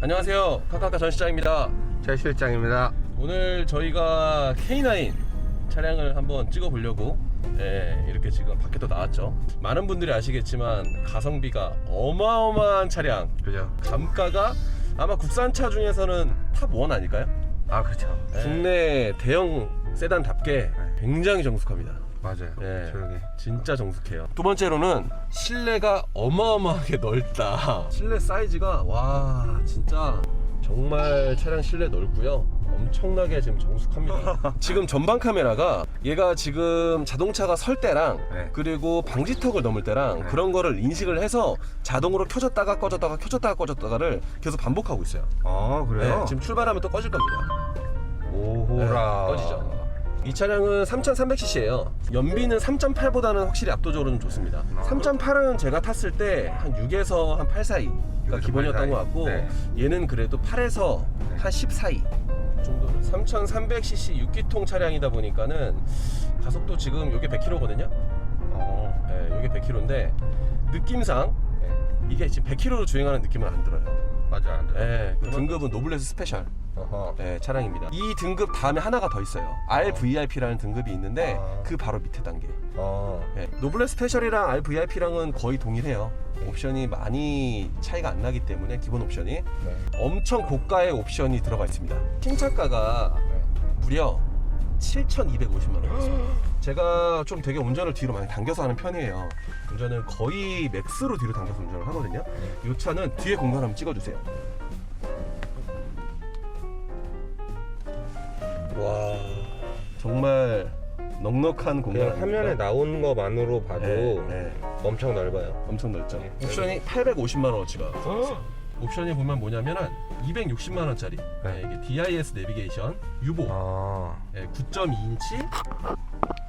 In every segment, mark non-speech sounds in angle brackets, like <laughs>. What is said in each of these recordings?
안녕하세요. 카카카 전 시장입니다. 제 실장입니다. 오늘 저희가 K9 차량을 한번 찍어보려고 예, 이렇게 지금 밖에 또 나왔죠. 많은 분들이 아시겠지만 가성비가 어마어마한 차량. 그죠? 감가가 아마 국산차 중에서는 탑1 아닐까요? 아 그렇죠. 국내 대형 세단답게 굉장히 정숙합니다. 맞아요. 예. 조용히. 진짜 정숙해요. 두 번째로는 실내가 어마어마하게 넓다. <laughs> 실내 사이즈가 와 진짜 정말 차량 실내 넓고요. 엄청나게 지금 정숙합니다. <laughs> 지금 전방 카메라가 얘가 지금 자동차가 설 때랑 네. 그리고 방지턱을 넘을 때랑 네. 그런 거를 인식을 해서 자동으로 켜졌다가 꺼졌다가 켜졌다가 꺼졌다가를 계속 반복하고 있어요. 아 그래요? 네, 지금 출발하면 또 꺼질 겁니다. 오호라. 네, 꺼지죠. 이 차량은 3300cc예요. 연비는 3.8보다는 확실히 압도적으로 좀 좋습니다. 아. 3.8은 제가 탔을 때 한 6에서 한 8 사이가 6에서 기본이었던 8 것. 같고 네. 얘는 그래도 8에서 네. 한10 사이 정도는 3300cc 6기통 차량이다 보니까는 가속도 지금 요게 100km거든요. 어. 네, 요게 100km인데 느낌상 네. 이게 지금 100km로 주행하는 느낌은 안 들어요. 맞아 안 돼. 네, 그 등급은 노블레스 스페셜. 어허. 네, 차량입니다. 이 등급 다음에 하나가 더 있어요. RVIP라는 등급이 있는데 아. 그 바로 밑에 단계. 어. 네, 노블레 스페셜이랑 RVIP랑은 거의 동일해요. 옵션이 많이 차이가 안 나기 때문에 기본 옵션이 네. 엄청 고가의 옵션이 들어가 있습니다. 신차가가 네. 무려 7,250만 원이었습니다. <gasps> 제가 좀 되게 운전을 뒤로 많이 당겨서 하는 편이에요. 운전을 거의 맥스로 뒤로 당겨서 운전을 하거든요. 이 차는 뒤에 공간 한번 찍어주세요. 와 정말 넉넉한 공간 그냥 화면에 아닙니까? 나온 것만으로 봐도 네, 네. 엄청 넓어요. 엄청 넓죠. 네. 옵션이 850만 원어치가 옵션이 보면 뭐냐면은 260만 원짜리 네. 이게 DIS 내비게이션 유보 아. 예, 9.2인치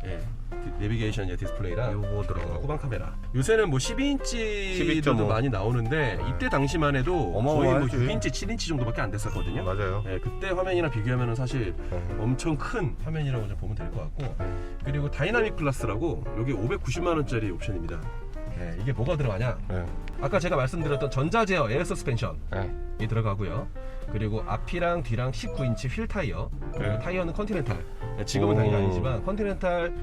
예, 디- 내비게이션 예, 디스플레이랑 요거 들어가고. 후방 카메라. 요새는 뭐 12인치도 12.5. 많이 나오는데 네. 이때 당시만 해도 거의 뭐 어마어마하지. 6인치, 7인치 정도밖에 안 됐었거든요. 맞아요. 예, 그때 화면이랑 비교하면 사실 어. 엄청 큰 화면이라고 좀 보면 될 것 같고 그리고 다이나믹 플러스라고 여기 590만 원짜리 옵션입니다. 예, 이게 뭐가 들어가냐? 네. 아까 제가 말씀드렸던 전자 제어 에어 서스펜션이 네. 들어가고요. 그리고 앞이랑 뒤랑 19인치 휠 타이어. 그리고 네. 타이어는 컨티넨탈. 예, 지금은 오. 당연히 아니지만 컨티넨탈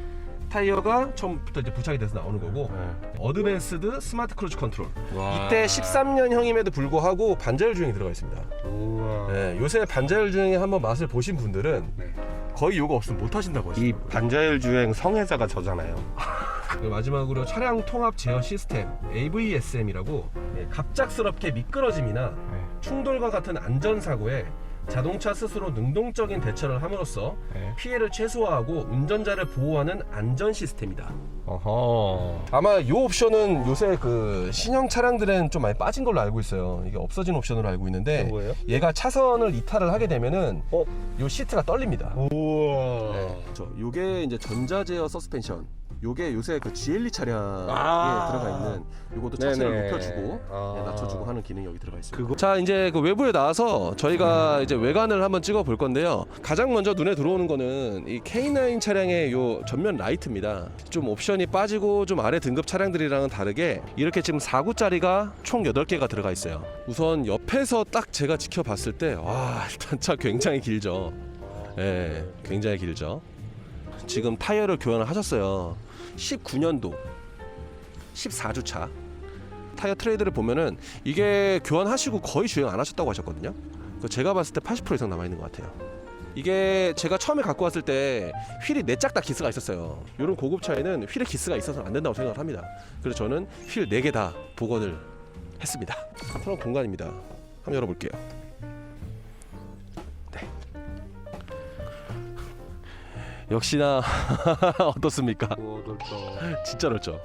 타이어가 처음부터 이제 부착이 돼서 나오는 거고 네. 어드밴스드 스마트 크루즈 컨트롤. 와. 이때 13년형임에도 불구하고 반자율 주행이 들어가 있습니다. 우와. 네, 요새 반자율 주행에 한번 맛을 보신 분들은 네. 거의 요거 없으면 못 하신다고 이 하시더라고요. 반자율 주행 성애자가 저잖아요. <laughs> 그리고 마지막으로 차량 통합 제어 시스템 AVSM이라고 예, 갑작스럽게 미끄러짐이나 네. 충돌과 같은 안전 사고에 자동차 스스로 능동적인 대처를 함으로써 네. 피해를 최소화하고 운전자를 보호하는 안전 시스템이다. 어허. 아마 이 옵션은 요새 그 신형 차량들은 좀 많이 빠진 걸로 알고 있어요. 이게 없어진 옵션으로 알고 있는데 뭐예요? 얘가 차선을 이탈을 하게 되면은 어? 요 시트가 떨립니다. 우와. 네. 저 요게 이제 전자 제어 서스펜션. 요게 요새 그 GLE 차량에 아. 들어가 있는 요것도 차체를 네네. 높여주고 아. 예, 낮춰주고 하는 기능이 여기 들어가 있습니다. 자 이제 그 외부에 나와서 저희가 이제 외관을 한번 찍어 볼 건데요. 가장 먼저 눈에 들어오는 거는 이 K9 차량의 요 전면 라이트입니다. 좀 옵션이 빠지고 좀 아래 등급 차량들이랑은 다르게 이렇게 지금 4구짜리가 총 8개가 들어가 있어요. 우선 옆에서 딱 제가 지켜봤을 때 와 <laughs> 일단 차 굉장히 길죠. 예, 굉장히 길죠. 지금 타이어를 교환을 하셨어요. 19년도 14주차 타이어 트레이드를 보면은 이게 교환하시고 거의 주행 안 하셨다고 하셨거든요. 그 제가 봤을 때 80% 이상 남아 있는 것 같아요. 이게 제가 처음에 갖고 왔을 때 휠이 네 짝 다 기스가 있었어요. 이런 고급 차에는 휠에 기스가 있어서 안 된다고 생각을 합니다. 그래서 저는 휠 네 개 다 복원을 했습니다. 트렁크 공간입니다. 한번 열어볼게요. 역시나 <laughs> 어떻습니까? 오, 넓다. 진짜 넓죠.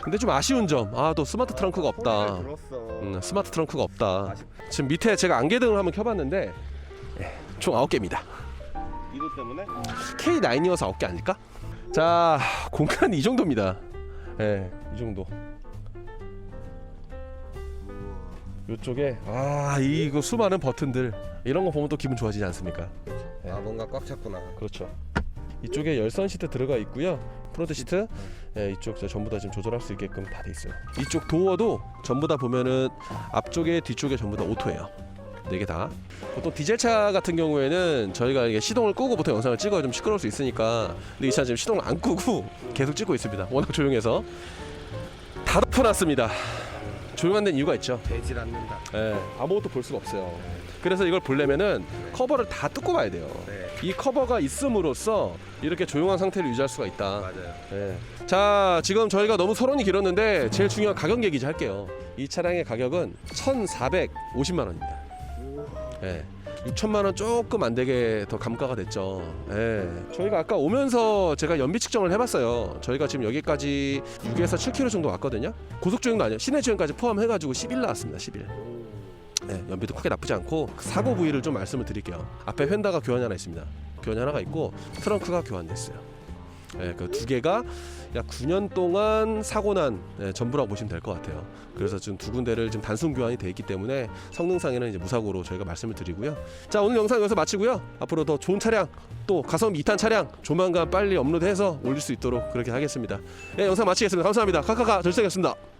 근데 좀 아쉬운 점, 아 또 스마트 트렁크가 없다. 들었어. 음, 스마트 트렁크가 없다. 아쉽- 지금 밑에 제가 안개등을 한번 켜봤는데 예, 총 9개입니다. 이것 때문에? K9이어서 9개 아닐까? 자, 공간이 이 정도입니다. 예, 이 정도. 이쪽에 아 이거 수많은 버튼들 이런 거 보면 또 기분 좋아지지 않습니까? 아 뭔가 꽉 찼구나. 그렇죠. 이쪽에 열선 시트 들어가 있고요. 프론트 시트 예, 이쪽 저 전부 다 지금 조절할 수 있게끔 다 돼 있어요. 이쪽 도어도 전부 다 보면은 앞쪽에 뒤쪽에 전부 다 오토예요. 네 개 다. 보통 디젤차 같은 경우에는 저희가 이게 시동을 끄고 보통 영상을 찍어야 좀 시끄러울 수 있으니까 근데 이 차 지금 시동을 안 끄고 <laughs> 계속 찍고 있습니다. 워낙 조용해서 다 덮어놨습니다. 조용한 데는 이유가 있죠. 되질 않는다. 예, 아무것도 볼 수가 없어요. 그래서 이걸 보려면은 커버를 다 뜯고 봐야 돼요. 네. 이 커버가 있음으로써 이렇게 조용한 상태를 유지할 수가 있다. 맞아요. 예. 자, 지금 저희가 너무 서론이 길었는데 제일 중요한 가격 얘기 좀 할게요. 이 차량의 가격은 1,450만 원입니다. 예. 6천만 원 조금 안 되게 더 감가가 됐죠. 예. 저희가 아까 오면서 제가 연비 측정을 해봤어요. 저희가 지금 여기까지 6에서 7km 정도 왔거든요. 고속 주행도 아니에요. 시내 주행까지 포함해가지고 10일 나왔습니다. 10일. 네, 연비도 크게 나쁘지 않고 사고 부위를 좀 말씀을 드릴게요. 앞에 휀다가 교환이 하나 있습니다. 교환이 하나가 있고 트렁크가 교환됐어요. 네, 그두 개가 약 9년 동안 사고난 네, 전부라고 보시면 될 것 같아요. 그래서 지금 두 군데를 지금 단순 교환이 돼 있기 때문에 성능상에는 이제 무사고로 저희가 말씀을 드리고요. 자 오늘 영상 여기서 마치고요. 앞으로 더 좋은 차량 또 가성비 2탄 차량 조만간 빨리 업로드해서 올릴 수 있도록 그렇게 하겠습니다. 네, 영상 마치겠습니다. 감사합니다. 카카카 절세였습니다.